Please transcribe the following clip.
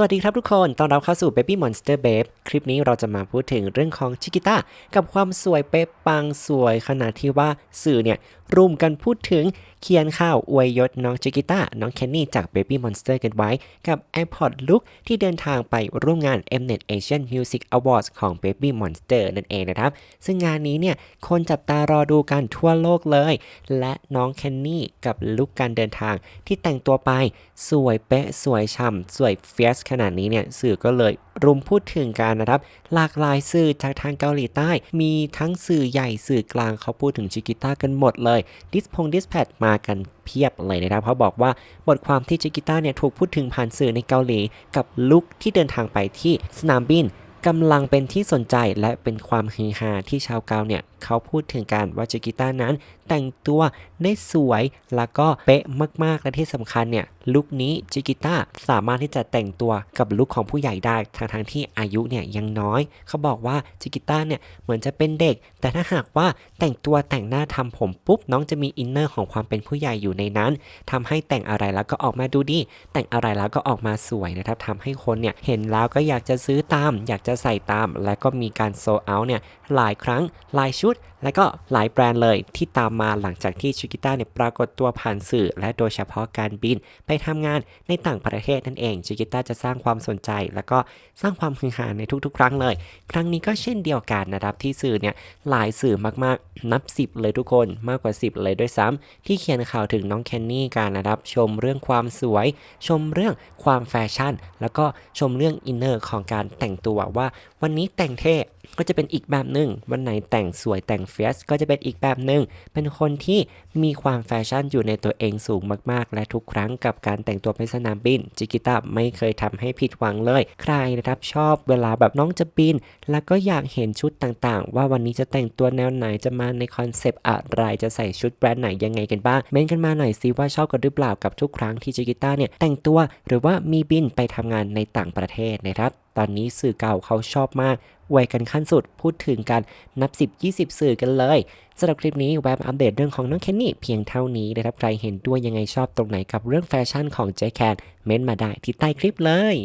สวัสดีครับทุกคน ต้อนรับเข้าสู่ Baby Monster Babe คลิปนี้เราจะมาพูดถึงเรื่องของชิกิต้ากับความสวยเป๊ะปังสวยขนาดที่ว่าสื่อเนี่ยรุมกันพูดถึงเขียนข่าวอวยยศน้องชิกิต้าน้องแคนนี่จาก Baby Monster กันไว้ กับ AirPod Look ที่เดินทางไปร่วมงาน Mnet Asian Music Awards ของ Baby Monster นั่นเองนะครับ ซึ่งงานนี้เนี่ยคนจับตารอดูกันทั่วโลกเลย และน้องแคนนี่กับลุคการเดินทางที่แต่งตัวไปสวยเป๊ะสวยช่ำสวยเฟียสขนาดนี้เนี่ยสื่อก็เลยรุมพูดถึงกันนะครับ หลากหลายสื่อจากทางเกาหลีใต้ มีทั้งสื่อใหญ่สื่อกลางเขาพูดถึงชิกิต้ากันหมดเลยดิสพงดิสแพดมากันเพียบเลยนะครับเขาบอกว่าบทความที่ชิกิต้าเนี่ยถูกพูดถึงผ่านสื่อในเกาหลี กับลุคที่เดินทางไปที่สนามบินกำลังเป็นที่สนใจและเป็นความฮือฮาที่ชาวเกาเนี่ย เขาพูดถึงการว่าจิกิต้านั้น แต่งตัวได้สวยแล้วก็เป๊ะมากๆ และที่สำคัญเนี่ยลุคนี้จิกิต้าสามารถที่จะแต่งตัวกับลุคของผู้ใหญ่ได้ทั้งทงๆที่อายุเนี่ยยังน้อย เขาบอกว่าจิกิต้าเนี่ยเหมือนจะเป็นเด็ก แต่ถ้าหากว่าแต่งตัวแต่งหน้าทำผมปุ๊บน้องจะมีอินเนอร์ของความเป็นผู้ใหญ่อยู่ในนั้นทำให้แต่งอะไรแล้วก็ออกมาดูดี แต่งอะไรแล้วก็ออกมาสวยนะครับทำให้คนเนี่ยเห็นแล้วก็อยากจะซื้อตาม อยากจะใส่ตาม และก็มีการโซเอาเนี่ยหลายครั้งหลายชุดและก็หลายแบรนด์เลยที่ตามมาหลังจากที่ชิกิต้าเนี่ยปรากฏตัวผ่านสื่อ และโดยเฉพาะการบินไปทำงานในต่างประเทศนั่นเองชิกิต้าจะสร้างความสนใจ แล้วก็สร้างความฮือฮาในทุกๆ ครั้งเลย ครั้งนี้ก็เช่นเดียวกันนะครับที่สื่อเนี่ยหลายสื่อมากๆ นับ 10 เลยทุกคนมากกว่า 10 เลยด้วยซ้ำที่เขียนข่าวถึงน้องแคนนี่กันนะครับชมเรื่องความสวย ชมเรื่องความแฟชั่น แล้วก็ชมเรื่องอินเนอร์ของการแต่งตัวว่า วันนี้แต่งเท่ก็จะเป็นอีกแบบหนึ่งวันไหนแต่งสวยแต่งเฟียสก็จะเป็นอีกแบบหนึ่ง เป็นคนที่มีความแฟชั่นอยู่ในตัวเองสูงมากๆ และทุกครั้งกับการแต่งตัวไปสนามบิน จิกิต้าไม่เคยทำให้ผิดหวังเลย ใครนะครับชอบเวลาแบบน้องจะบิน แล้วก็อยากเห็นชุดต่างๆ ว่าวันนี้จะแต่งตัวแนวไหนจะมาในคอนเซปต์อะไรจะใส่ชุดแบรนด์ไหนยังไงกันบ้างเม้นกันมาหน่อยสิว่าชอบกันหรือเปล่ากับทุกครั้งที่จิกิต้าเนี่ยแต่งตัวหรือว่ามีบินไปทำงานในต่างประเทศนะครับตอนนี้สื่อเก่าเขาชอบมาก ไวยกันขั้นสุดพูดถึงกันนับ 10 20 สื่อกันเลยสำหรับคลิปนี้แวบอัปเดตเรื่องของน้องแคนนี่เพียงเท่านี้นะครับใครเห็นด้วยยังไงชอบตรงไหนกับเรื่องแฟชั่นของเจแคนเม้นมาได้ที่ใต้คลิปเลย